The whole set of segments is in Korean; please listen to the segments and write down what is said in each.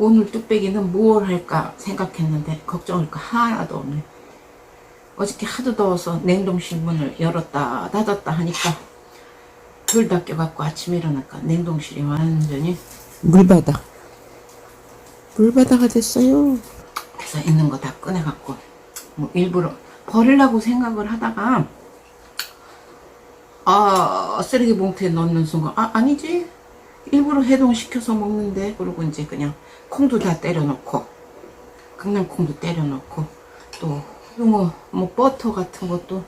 오늘 뚝배기는 뭘 할까 생각했는데 걱정할 거 하나도 없네. 어저께 하도 더워서 냉동실 문을 열었다 닫았다 하니까 불다 껴갖고 아침에 일어나니까 냉동실이 완전히 물바다. 물바다가 됐어요. 그래서 있는 거 다 꺼내갖고 뭐 일부러 버리려고 생각을 하다가 아 쓰레기 봉투에 넣는 순간 아 아니지 일부러 해동시켜서 먹는데 그러고 이제 그냥 콩도 다 때려놓고 강낭콩도 때려놓고 또 뭐, 뭐 버터 같은 것도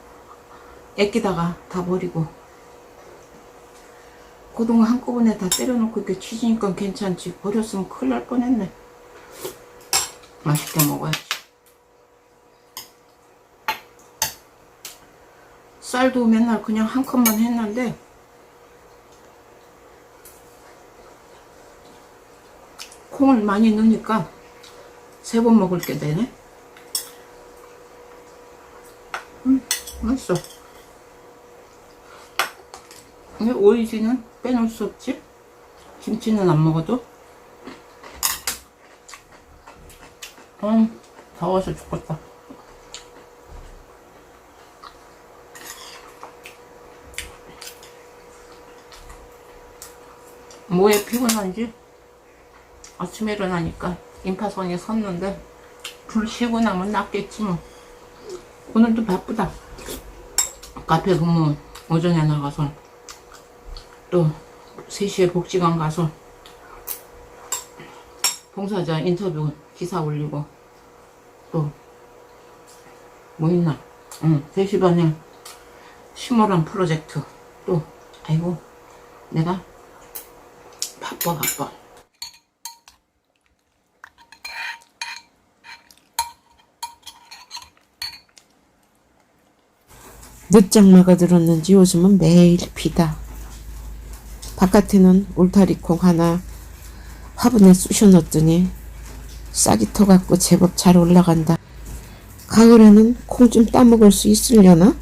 애기다가 다 버리고 고등어 한꺼번에 다 때려놓고 이렇게 치즈니까 괜찮지. 버렸으면 큰일 날 뻔했네. 맛있게 먹어야지. 쌀도 맨날 그냥 한 컵만 했는데 콩을 많이 넣으니까 세 번 먹을 게 되네. 음 맛있어. 근데 오이지는 빼놓을 수 없지? 김치는 안 먹어도? 음 더워서 죽겠다. 뭐에 피곤한지 아침에 일어나니까 임파선이 섰는데 불 쉬고 나면 낫겠지 뭐. 오늘도 바쁘다. 카페 근무 오전에 나가서 또 3시에 복지관 가서 봉사자 인터뷰 기사 올리고 또 뭐 있나? 응 3시 반에 심오란 프로젝트 또 아이고 내가 바빠 바빠 늦장마가 들었는지 요즘은 매일 비다. 바깥에는 울타리콩 하나 화분에 쑤셔 넣었더니 싹이 터갖고 제법 잘 올라간다. 가을에는 콩 좀 따먹을 수 있으려나?